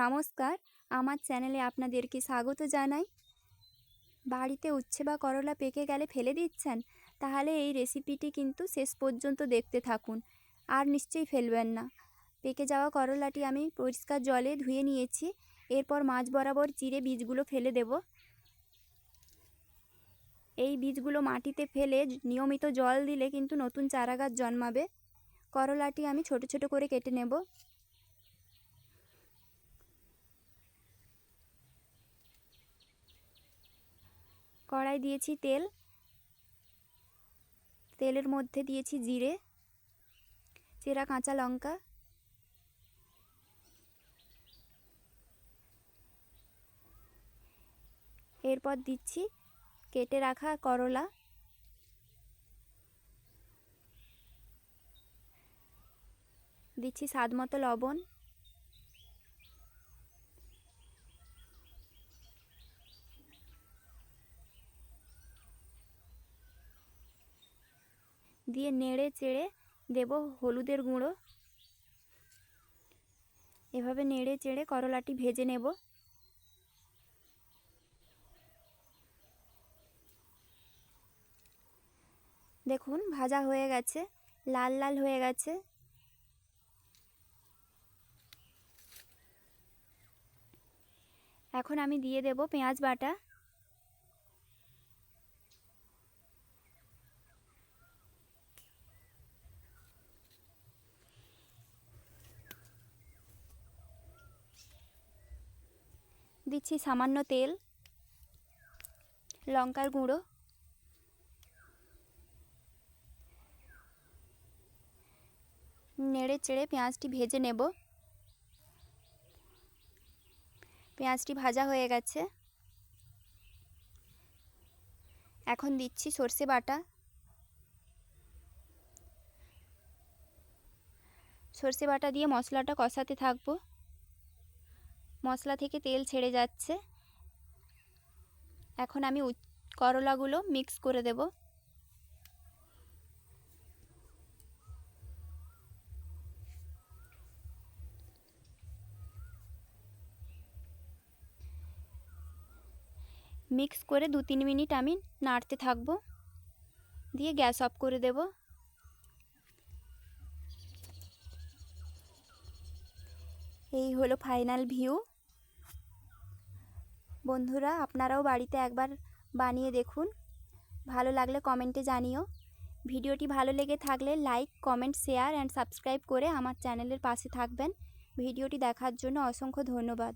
নমস্কার, আমার চ্যানেলে আপনাদেরকে স্বাগত জানাই। বাড়িতে উচ্ছে বা করলা পেকে গেলে ফেলে দিচ্ছেন? তাহলে এই রেসিপিটি কিন্তু শেষ পর্যন্ত দেখতে থাকুন, আর নিশ্চয়ই ফেলবেন না। পেকে যাওয়া করলাটি আমি পরিষ্কার জলে ধুয়ে নিয়েছি, এরপর মাছ বরাবর চিরে বীজগুলো ফেলে দেব। এই বীজগুলো মাটিতে ফেলে নিয়মিত জল দিলে কিন্তু নতুন চারা গাছ জন্মাবে। করলাটি আমি ছোট ছোট করে কেটে নেব। কড়াই দিয়েছি তেল। তেলের মধ্যে দিয়েছি জিরে, চেরা কাঁচা লঙ্কা। এরপর দিচ্ছি কেটে রাখা করলা। দিচ্ছি স্বাদ মতো লবণ। দিয়ে নেড়ে চেড়ে দেব হলুদের গুঁড়ো। এভাবে নেড়ে চেড়ে করলাটি ভেজে নেব। দেখুন, ভাজা হয়ে গেছে, লাল লাল হয়ে গেছে। এখন আমি দিয়ে দেব পেঁয়াজ বাটা। দিচ্ছি সামান্য তেল, লঙ্কার গুঁড়ো, নেড়ে চেড়ে পেঁয়াজটি ভেজে নেব। পেঁয়াজটি ভাজা হয়ে গেছে। এখন দিচ্ছি সর্ষে বাটা। সর্ষে বাটা দিয়ে মশলাটা কষাতে থাকব। মশলা থেকে তেল ছেড়ে যাচ্ছে। এখন আমি করলাগুলো মিক্স করে দেব। মিক্স করে দু তিন মিনিট আমি নাড়তে থাকব। দিয়ে গ্যাস অফ করে দেব। এই হলো ফাইনাল ভিউ। বন্ধুরা, আপনারাও বাড়িতে একবার বানিয়ে দেখুন। ভালো লাগলে কমেন্টে জানিও। ভিডিওটি ভালো লেগে থাকলে like, comment, share and subscribe করে আমার চ্যানেলের পাশে থাকবেন। ভিডিওটি দেখার জন্য অসংখ্য ধন্যবাদ।